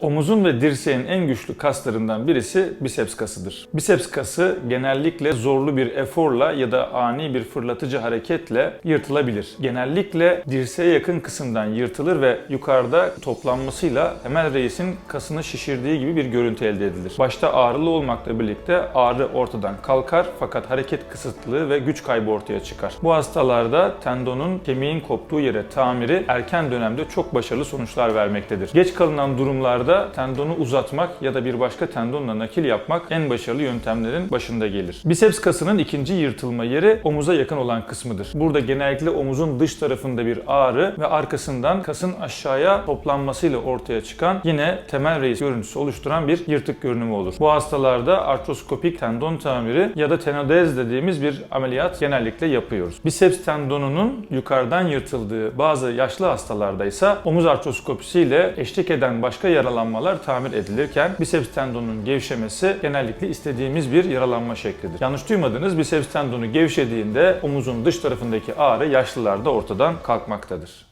Omuzun ve dirseğin en güçlü kaslarından birisi biceps kasıdır. Biceps kası genellikle zorlu bir eforla ya da ani bir fırlatıcı hareketle yırtılabilir. Genellikle dirseğe yakın kısımdan yırtılır ve yukarıda toplanmasıyla Emel Reis'in kasını şişirdiği gibi bir görüntü elde edilir. Başta ağrılı olmakla birlikte ağrı ortadan kalkar fakat hareket kısıtlılığı ve güç kaybı ortaya çıkar. Bu hastalarda tendonun kemiğin koptuğu yere tamiri erken dönemde çok başarılı sonuçlar vermektedir. Geç kalınan durumlarda tendonu uzatmak ya da bir başka tendonla nakil yapmak en başarılı yöntemlerin başında gelir. Biceps kasının ikinci yırtılma yeri omuza yakın olan kısmıdır. Burada genellikle omuzun dış tarafında bir ağrı ve arkasından kasın aşağıya toplanmasıyla ortaya çıkan yine temel reis görüntüsü oluşturan bir yırtık görünümü olur. Bu hastalarda artroskopik tendon tamiri ya da tenodez dediğimiz bir ameliyat genellikle yapıyoruz. Biceps tendonunun yukarıdan yırtıldığı bazı yaşlı hastalarda ise omuz artroskopisiyle eşlik eden başka yaralanmalar tamir edilirken biceps tendonunun gevşemesi genellikle istediğimiz bir yaralanma şeklidir. Yanlış duymadınız biceps tendonu gevşediğinde omuzun dış tarafındaki ağrı yaşlılarda ortadan kalkmaktadır.